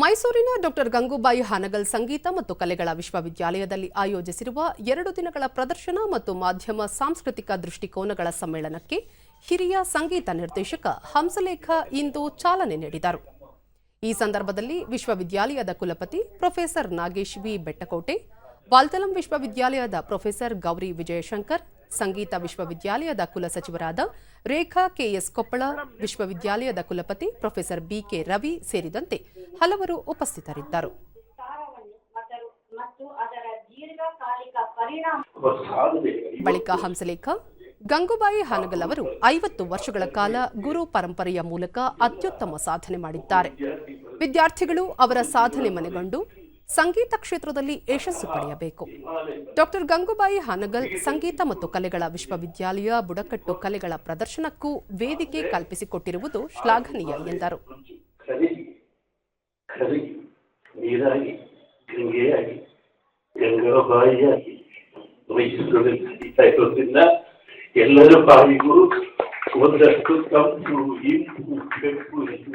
ಮೈಸೂರಿನ ಡಾಕ್ಟರ್ ಗಂಗೂಬಾಯಿ ಹಾನಗಲ್ ಸಂಗೀತ ಮತ್ತು ಕಲೆಗಳ ವಿಶ್ವವಿದ್ಯಾಲಯದಲ್ಲಿ ಆಯೋಜಿಸಿರುವ ಎರಡು ದಿನಗಳ ಪ್ರದರ್ಶನ ಮತ್ತು ಮಾಧ್ಯಮ ಸಾಂಸ್ಕೃತಿಕ ದೃಷ್ಟಿಕೋನಗಳ ಸಮ್ಮೇಳನಕ್ಕೆ ಹಿರಿಯ ಸಂಗೀತ ನಿರ್ದೇಶಕ ಹಂಸಲೇಖ ಇಂದು ಚಾಲನೆ ನೀಡಿದರು. ಈ ಸಂದರ್ಭದಲ್ಲಿ ವಿಶ್ವವಿದ್ಯಾಲಯದ ಕುಲಪತಿ ಪ್ರೊಫೆಸರ್ ನಾಗೇಶ್ ವಿ ಬೆಟ್ಟಕೋಟೆ ವಾಲ್ತಲಂ ವಿಶ್ವವಿದ್ಯಾಲಯದ ಪ್ರೊಫೆಸರ್ ಗೌರಿ ವಿಜಯಶಂಕರ್, ಸಂಗೀತ ವಿಶ್ವವಿದ್ಯಾಲಯದ ಕುಲಸಚಿವರಾದ ರೇಖಾ ಕೆಎಸ್ ಕೊಪ್ಪಳ, ವಿಶ್ವವಿದ್ಯಾಲಯದ ಕುಲಪತಿ ಪ್ರೊಫೆಸರ್ ಬಿಕೆ ರವಿ ಸೇರಿದಂತೆ ಹಲವರು ಉಪಸ್ಥಿತರಿದ್ದರು. ಬಳಿಕ ಹಂಸಲೇಖ, ಗಂಗೂಬಾಯಿ ಹಾನಗಲ್ ಅವರು ಐವತ್ತು ವರ್ಷಗಳ ಕಾಲ ಗುರು ಪರಂಪರೆಯ ಮೂಲಕ ಅತ್ಯುತ್ತಮ ಸಾಧನೆ ಮಾಡಿದ್ದಾರೆ. ವಿದ್ಯಾರ್ಥಿಗಳು ಅವರ ಸಾಧನೆ ಮನೆಗೊಂಡು ಸಂಗೀತ ಕ್ಷೇತ್ರದಲ್ಲಿ ಯಶಸ್ಸು ಪಡೆಯಬೇಕು. ಡಾಕ್ಟರ್ ಗಂಗೂಬಾಯಿ ಹಾನಗಲ್ ಸಂಗೀತ ಮತ್ತು ಕಲೆಗಳ ವಿಶ್ವವಿದ್ಯಾಲಯ ಬುಡಕಟ್ಟು ಕಲೆಗಳ ಪ್ರದರ್ಶನಕ್ಕೂ ವೇದಿಕೆ ಕಲ್ಪಿಸಿಕೊಟ್ಟಿರುವುದು ಶ್ಲಾಘನೀಯ ಎಂದರು. ಎಲ್ಲರ ಬಾಯಿಗೂ ಒಂದಷ್ಟು ತಂಪು ಇಂಪು ಎನ್ನುವುದು